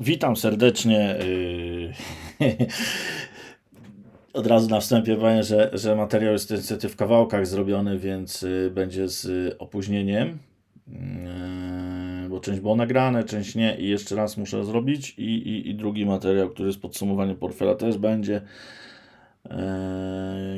Witam serdecznie. Yy, od razu na wstępie powiem, że, że materiał jest niestety w kawałkach zrobiony, więc yy, będzie z opóźnieniem. Yy, bo część było nagrane, część nie i jeszcze raz muszę zrobić. I, i, i drugi materiał, który jest podsumowaniem portfela też będzie.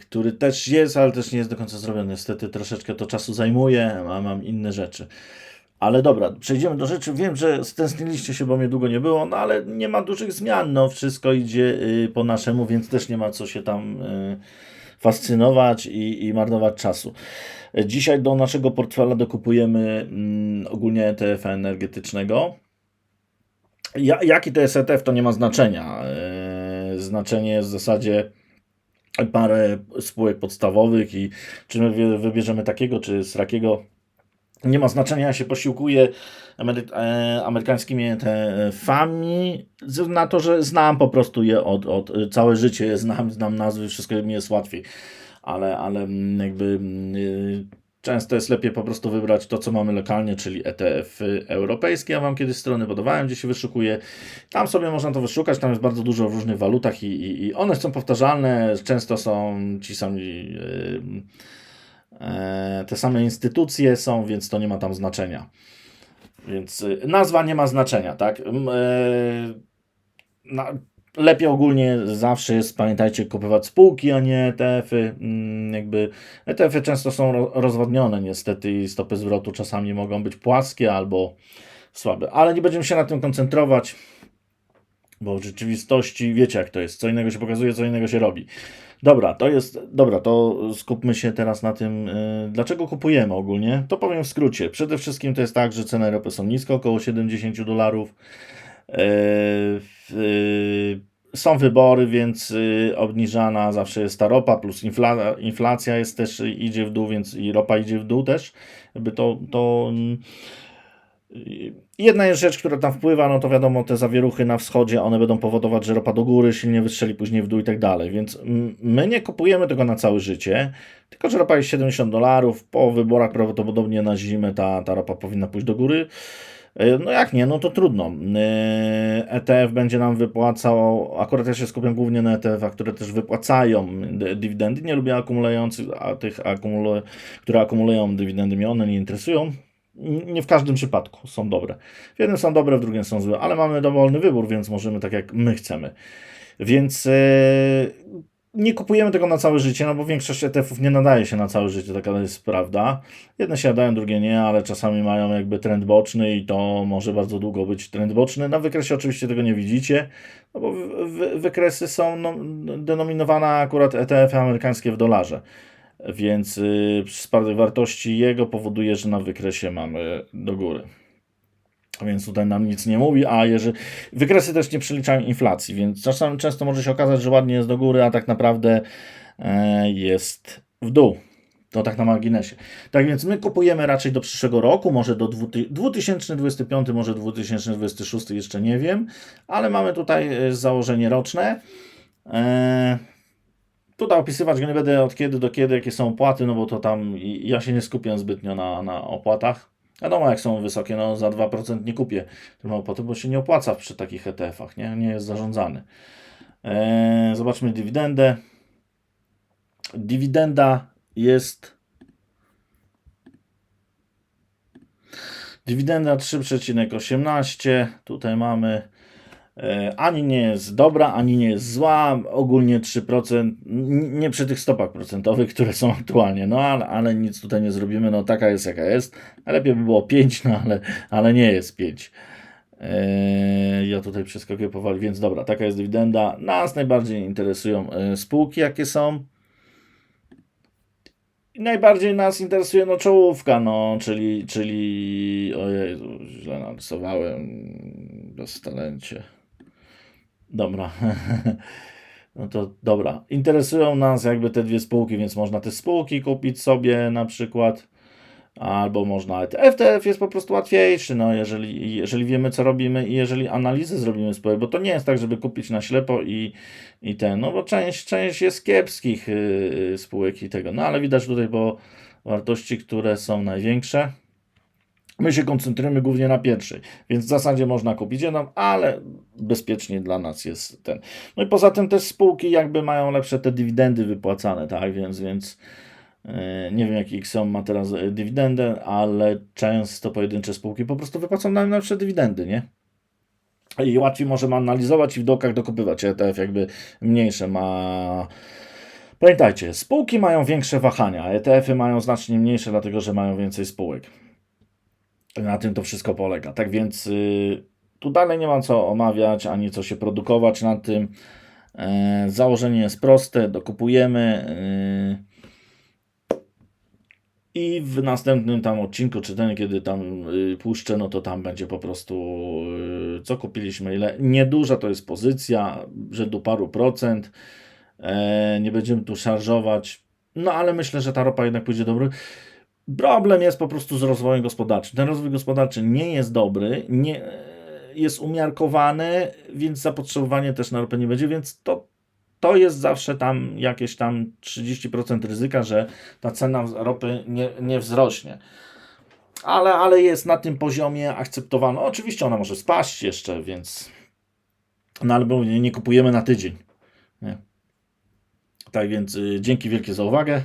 który też jest, ale też nie jest do końca zrobiony. Niestety troszeczkę to czasu zajmuje, a mam inne rzeczy. Ale dobra, przejdziemy do rzeczy. Wiem, że stęskniliście się, bo mnie długo nie było, no ale nie ma dużych zmian. No, wszystko idzie y, po naszemu, więc też nie ma co się tam y, fascynować i, i marnować czasu. Dzisiaj do naszego portfela dokupujemy mm, ogólnie ETF energetycznego. Ja, jaki to jest ETF, to nie ma znaczenia. Y, znaczenie jest w zasadzie parę spółek podstawowych i czy my wybierzemy takiego, czy srakiego nie ma znaczenia, się posiłkuję amery e, amerykańskimi TF-ami, na to, że znam po prostu je od, od całe życie, znam, znam nazwy, wszystko mi jest łatwiej, ale, ale mm, jakby mm, y, często jest lepiej po prostu wybrać to, co mamy lokalnie, czyli ETF europejski. Ja Wam kiedyś strony podawałem, gdzie się wyszukuje. Tam sobie można to wyszukać, tam jest bardzo dużo w różnych walutach i, i, i one są powtarzalne, często są ci sami... Yy, E, te same instytucje są, więc to nie ma tam znaczenia. Więc y, nazwa nie ma znaczenia, tak? E, lepiej ogólnie zawsze jest, pamiętajcie, kupować spółki, a nie ETF-y. Mm, jakby ETF-y często są rozwodnione niestety i stopy zwrotu czasami mogą być płaskie albo słabe. Ale nie będziemy się na tym koncentrować, bo w rzeczywistości wiecie jak to jest. Co innego się pokazuje, co innego się robi. Dobra, to jest. Dobra, to skupmy się teraz na tym, yy, dlaczego kupujemy ogólnie. To powiem w skrócie. Przede wszystkim to jest tak, że ceny ropy są nisko, około 70 dolarów. Yy, yy, są wybory, więc y, obniżana zawsze jest ta ropa, plus infla, inflacja jest też idzie w dół, więc i ropa idzie w dół też. Jakby to, to Jedna rzecz, która tam wpływa, no to wiadomo, te zawieruchy na wschodzie, one będą powodować, że ropa do góry silnie wystrzeli, później w dół i tak dalej. Więc my nie kupujemy tego na całe życie, tylko że ropa jest 70 dolarów. Po wyborach prawdopodobnie na zimę ta, ta ropa powinna pójść do góry. E, no jak nie, no to trudno. ETF e będzie nam wypłacał, akurat ja się skupiam głównie na ETF-ach, które też wypłacają dywidendy. Nie lubię akumulujących, a tych, akumule, które akumulują dywidendy mnie one nie interesują nie w każdym przypadku są dobre. W jednym są dobre, w drugim są złe, ale mamy dowolny wybór, więc możemy tak jak my chcemy. Więc e, nie kupujemy tego na całe życie, no bo większość ETF-ów nie nadaje się na całe życie, taka jest prawda. Jedne się nadają, drugie nie, ale czasami mają jakby trend boczny i to może bardzo długo być trend boczny. Na wykresie oczywiście tego nie widzicie, no bo wykresy są no, denominowane akurat ETF-y amerykańskie w dolarze więc y, spadek wartości jego powoduje, że na wykresie mamy do góry. Więc tutaj nam nic nie mówi, a jeżeli wykresy też nie przeliczają inflacji, więc czasami często może się okazać, że ładnie jest do góry, a tak naprawdę e, jest w dół. To tak na marginesie. Tak więc my kupujemy raczej do przyszłego roku, może do 2025, może 2026, jeszcze nie wiem, ale mamy tutaj e, założenie roczne. E, Tutaj opisywać go nie będę od kiedy do kiedy, jakie są opłaty, no bo to tam ja się nie skupiam zbytnio na, na opłatach. Wiadomo, jak są wysokie, no za 2% nie kupię opłaty, bo się nie opłaca przy takich ETF-ach, nie, nie jest zarządzany. Eee, zobaczmy dywidendę. Dywidenda jest dywidenda 3,18. Tutaj mamy ani nie jest dobra, ani nie jest zła, ogólnie 3%, nie przy tych stopach procentowych, które są aktualnie, no ale, ale nic tutaj nie zrobimy, no taka jest jaka jest, lepiej by było 5, no ale, ale nie jest 5. Eee, ja tutaj przeskakuję powoli, więc dobra, taka jest dywidenda. Nas najbardziej interesują e, spółki, jakie są. I najbardziej nas interesuje no czołówka, no, czyli, czyli, ojej, źle narysowałem, bez talencie. Dobra. No to dobra. Interesują nas jakby te dwie spółki, więc można te spółki kupić sobie na przykład. Albo można FTF jest po prostu łatwiejszy, no jeżeli, jeżeli wiemy co robimy i jeżeli analizy zrobimy spółek, bo to nie jest tak, żeby kupić na ślepo i, i ten, no bo część, część jest kiepskich yy, spółek i tego, no ale widać tutaj po wartości, które są największe. My się koncentrujemy głównie na pierwszej, więc w zasadzie można kupić jedną, ale bezpiecznie dla nas jest ten. No i poza tym też spółki jakby mają lepsze te dywidendy wypłacane, tak, więc, więc e, nie wiem jaki XOM ma teraz e, dywidendę, ale często pojedyncze spółki po prostu wypłacą nam lepsze dywidendy, nie? I łatwiej możemy analizować i w dokach dokupywać. ETF jakby mniejsze ma. Pamiętajcie, spółki mają większe wahania, ETF-y mają znacznie mniejsze, dlatego że mają więcej spółek. Na tym to wszystko polega. Tak więc y, tu dalej nie ma co omawiać, ani co się produkować nad tym. E, założenie jest proste, dokupujemy. y, I w następnym tam odcinku, czy ten, kiedy tam y, puszczę, no to tam będzie po prostu co kupiliśmy, ile. Nieduża to jest pozycja, do paru procent. E, nie będziemy tu szarżować. No ale myślę, że ta ropa jednak pójdzie dobry. Problem jest po prostu z rozwojem gospodarczym. Ten rozwój gospodarczy nie jest dobry, nie, jest umiarkowany, więc zapotrzebowanie też na ropę nie będzie, więc to, to jest zawsze tam jakieś tam 30% ryzyka, że ta cena ropy nie, nie wzrośnie. Ale, ale jest na tym poziomie akceptowalna. Oczywiście ona może spaść jeszcze, więc no ale mówię, nie kupujemy na tydzień. Nie? Tak więc y, dzięki wielkie za uwagę.